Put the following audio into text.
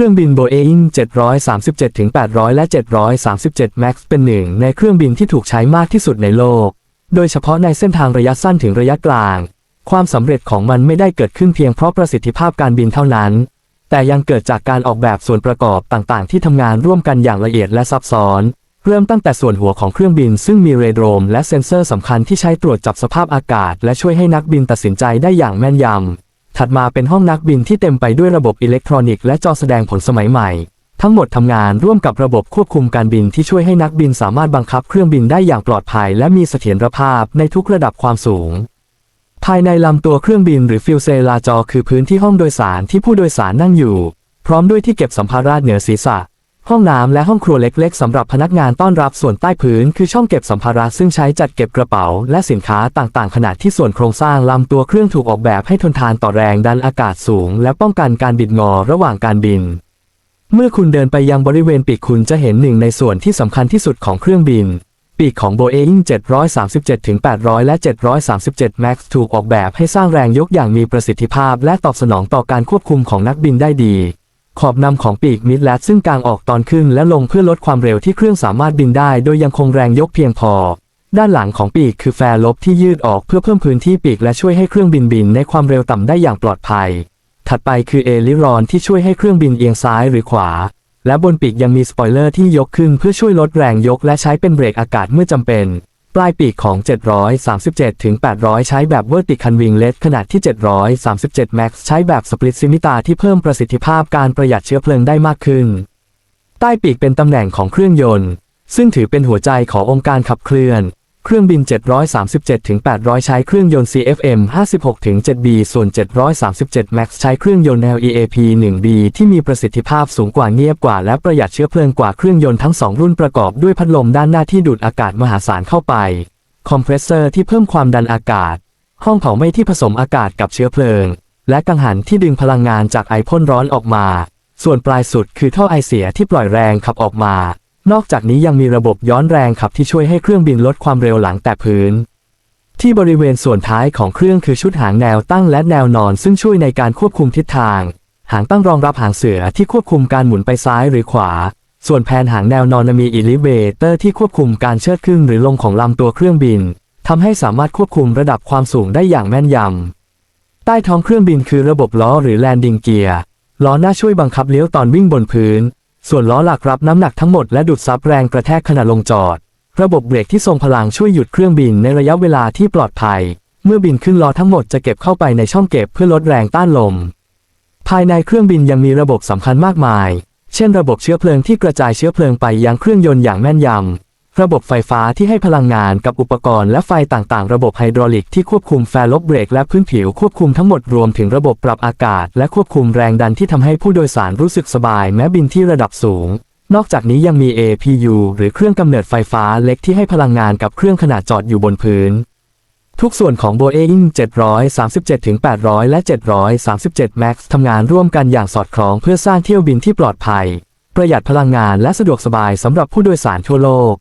ครื่องบิน Boeing 737-800 และ 737 MAX เป็นหนึ่งในเครื่องบินที่ถูกใช้มากที่สุดในโลก โดยเฉพาะในเส้นทางระยะสั้นถึงระยะกลาง ความสำเร็จของมันไม่ได้เกิดขึ้นเพียงเพราะประสิทธิภาพการบินเท่านั้น แต่ยังเกิดจากการออกแบบส่วนประกอบต่างๆ ที่ทำงานร่วมกันอย่างละเอียดและซับซ้อน เริ่มตั้งแต่ส่วนหัวของเครื่องบินซึ่งมีเรดาร์และเซ็นเซอร์สำคัญที่ใช้ตรวจจับสภาพอากาศ และช่วยให้นักบินตัดสินใจได้อย่างแม่นยำ ถัดมาเป็นห้องนักบินที่เต็มไปด้วยระบบอิเล็กทรอนิกส์และจอแสดงผลสมัยใหม่ ทั้งหมดทำงานร่วมกับระบบควบคุมการบินที่ช่วยให้นักบินสามารถบังคับเครื่องบินได้อย่างปลอดภัย และมีเสถียรภาพในทุกระดับความสูง ภายในลำตัวเครื่องบินหรือฟิวเซลาจอ คือพื้นที่ห้องโดยสารที่ผู้โดยสารนั่งอยู่ พร้อมด้วยที่เก็บสัมภาระเหนือศีรษะ ห้องน้ำและห้องครัวเล็กๆสำหรับพนักงานต้อนรับส่วนใต้พื้นคือช่องเก็บสัมภาระซึ่งใช้จัดเก็บกระเป๋า และสินค้าต่างๆ ขณะที่ส่วนโครงสร้างลำตัวเครื่องถูกออกแบบให้ทนทานต่อแรงดันอากาศสูง และป้องกันการบิดงอระหว่างการบิน เมื่อคุณเดินไปยังบริเวณปีกคุณจะเห็นหนึ่งในส่วนที่สำคัญที่สุดของเครื่องบิน ปีกของ Boeing 737-800 และ 737 MAX ถูกออกแบบให้สร้างแรงยกอย่างมีประสิทธิภาพ และตอบสนองต่อการควบคุมของนักบินได้ดี ขอบนำของปีกมิดแลดซึ่งกางออกตอนขึ้นและลงเพื่อลดความเร็วที่เครื่องสามารถบินได้ โดยยังคงแรงยกเพียงพอ ด้านหลังของปีกคือแฟร์ลบที่ยืดออกเพื่อเพิ่มพื้นที่ปีกและช่วยให้เครื่องบินบินในความเร็วต่ำได้อย่างปลอดภัย ถัดไปคือเอลิรอนที่ช่วยให้เครื่องบินเอียงซ้ายหรือขวา และบนปีกยังมีสปอยเลอร์ที่ยกขึ้นเพื่อช่วยลดแรงยกและใช้เป็นเบรกอากาศเมื่อจำเป็น ลายปีกของ 737 ถึง 800 ใช้แบบ Vertical Winglet ขนาดที่ 737 Max ใช้แบบ Split Scimitar ที่เพิ่มประสิทธิภาพการประหยัดเชื้อเพลิงได้มากขึ้น ใต้ปีกเป็นตำแหน่งของเครื่องยนต์ ซึ่งถือเป็นหัวใจขององค์การขับเคลื่อน เครื่องบิน 737-800 ใช้เครื่องยนต์ CFM 56-7B ส่วน 737 MAX ใช้เครื่องยนต์ LEAP 1B ที่มีประสิทธิภาพสูงกว่าเงียบกว่า และประหยัดเชื้อเพลิงกว่าเครื่องยนต์ทั้งสองรุ่นประกอบด้วยพัดลมด้านหน้าที่ดูดอากาศมหาศาลเข้าไป คอมเพรสเซอร์ที่เพิ่มความดันอากาศ ห้องเผาไหม้ที่ผสมอากาศกับเชื้อเพลิง และกังหันที่ดึงพลังงานจากไอพ่นร้อนออกมา ส่วนปลายสุดคือท่อไอเสียที่ปล่อยแรงขับออกมา นอกจากนี้ยังมีระบบย้อนแรงขับที่ช่วยให้เครื่องบินลดความเร็วหลังแตะพื้น ที่บริเวณส่วนท้ายของเครื่องคือชุดหางแนวตั้งและแนวนอน ซึ่งช่วยในการควบคุมทิศทาง หางตั้งรองรับหางเสือที่ควบคุมการหมุนไปซ้ายหรือขวา ส่วนแผนหางแนวนอนมีอิลิเวเตอร์ที่ควบคุมการเชิดขึ้นหรือลงของลำตัวเครื่องบินทำให้สามารถควบคุมระดับความสูงได้อย่างแม่นยำ ใต้ท้องเครื่องบินคือระบบล้อหรือแลนดิ้งเกียร์ล้อหน้าช่วยบังคับเลี้ยวตอนวิ่งบนพื้น ส่วนล้อหลักรับน้ำหนักทั้งหมดและดูดซับแรงกระแทกขณะลงจอด ระบบเบรกที่ทรงพลังช่วยหยุดเครื่องบินในระยะเวลาที่ปลอดภัย เมื่อบินขึ้นล้อทั้งหมดจะเก็บเข้าไปในช่องเก็บเพื่อลดแรงต้านลม ภายในเครื่องบินยังมีระบบสำคัญมากมาย เช่น ระบบเชื้อเพลิงที่กระจายเชื้อเพลิงไปยังเครื่องยนต์อย่างแม่นยำ ระบบไฟฟ้าที่ให้พลังงานกับอุปกรณ์และไฟต่างๆ ระบบไฮดรอลิกที่ควบคุมแฟร์ลบเบรกและพื้นผิวควบคุมทั้งหมดรวมถึงระบบปรับอากาศ และควบคุมแรงดันที่ทำให้ผู้โดยสารรู้สึกสบายแม้บินที่ระดับสูง นอกจากนี้ยังมี APU หรือเครื่องกำเนิดไฟฟ้าเล็กที่ให้พลังงานกับเครื่องขนาดจอดอยู่บนพื้น ทุกส่วนของ Boeing 737-800 และ 737 MAX ทำงานร่วมกันอย่างสอดคล้องเพื่อสร้างเที่ยวบินที่ปลอดภัย ประหยัดพลังงานและสะดวกสบายสำหรับผู้โดยสารทั่วโลก